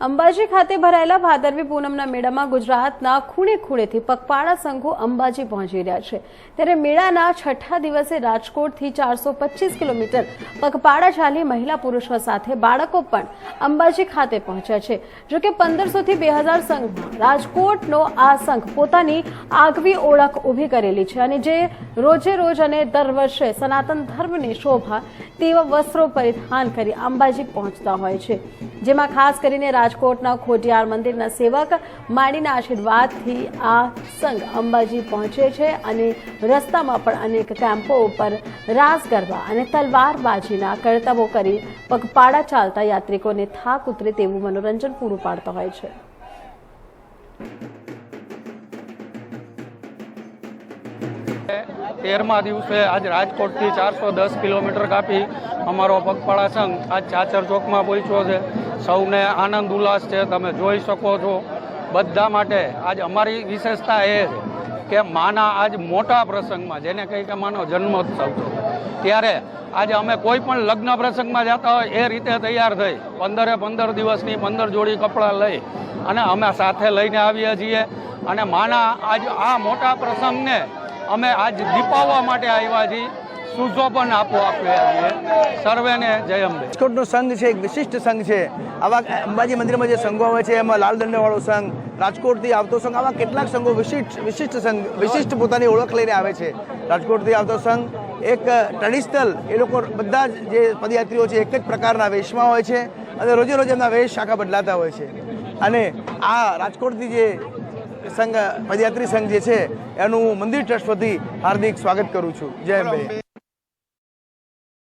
અંબાજી ખાતે ભરાયેલા ભાદરવી પૂનમના મેળામાં ગુજરાતના ખૂણે ખૂણેથી પગપાળા સંઘો અંબાજી પહોંચી રહ્યા છે. ત્યારે મેળાના છઠ્ઠા દિવસે રાજકોટથી ચારસો કિલોમીટર પગપાળા ચાલી મહિલા પુરુષો સાથે બાળકો પણ અંબાજી ખાતે પહોંચ્યા છે. જોકે પંદરસોથી બે હજાર સંઘમાં રાજકોટનો આ સંઘ પોતાની આગવી ઓળખ ઊભી કરેલી છે અને જે રોજે રોજ અને દર વર્ષે સનાતન ધર્મની શોભા તેવા વસ્ત્રો પરિધાન કરી અંબાજી પહોંચતા હોય છે. જેમાં ખાસ કરીને રાજકોટના ખોટિયાર મંદિરના સેવક માળીના આશીર્વાદથી આ સંઘ અંબાજી પહોંચે છે અને રસ્તામાં પણ અનેક કેમ્પો ઉપર રાસ ગરબા અને તલવારબાજીના કરતબો કરી પગપાળા ચાલતા યાત્રિકોને થાક ઉતરે તેવું મનોરંજન પૂરું પાડતા હોય છે. તેરમા દિવસે આજ રાજકોટથી ચારસો દસ કિલોમીટર કાપી અમારો પગપાળા સંઘ આજ ચાચર ચોકમાં પહોંચ્યો છે. સૌને આનંદ ઉલ્લાસ છે. તમે જોઈ શકો છો. બધા માટે આજ અમારી વિશેષતા એ છે કે માના આજ મોટા પ્રસંગમાં, જેને કહી કે માનો જન્મોત્સવ. છે ત્યારે આજે અમે કોઈ પણ લગ્ન પ્રસંગમાં જતા હોય એ રીતે તૈયાર થઈ પંદરે પંદર દિવસની પંદર જોડી કપડાં લઈ અને અમે સાથે લઈને આવીએ છીએ. અને માના આજ આ મોટા પ્રસંગને અમે આજ દીપાવવા માટે આવ્યા છીએ. સુશોભન આપો આપે સર્વેને જય રાજકોટનો સંઘ છે, એક વિશિષ્ટ સંઘ છે. આવા અંબાજી મંદિરમાં જે સંઘો હોય છે, એમાં લાલ દંડવાળો સંઘ, રાજકોટથી આવતો સંઘ, આવા કેટલાક સંઘો વિશિષ્ટ વિશિષ્ટ વિશિષ્ટ પોતાની ઓળખ લઈને આવે છે. રાજકોટથી આવતો સંઘ, એક ટ્રેડિશનલ એ લોકો બધા જ જે પદયાત્રીઓ છે, એક જ પ્રકારના વેશમાં હોય છે અને રોજે રોજ એમના વેશ આખા બદલાતા હોય છે. અને આ રાજકોટથી જે સંઘ, પદયાત્રી સંઘ જે છે, એનું મંદિર ટ્રસ્ટ વતી હાર્દિક સ્વાગત કરું છું. જય અંબે.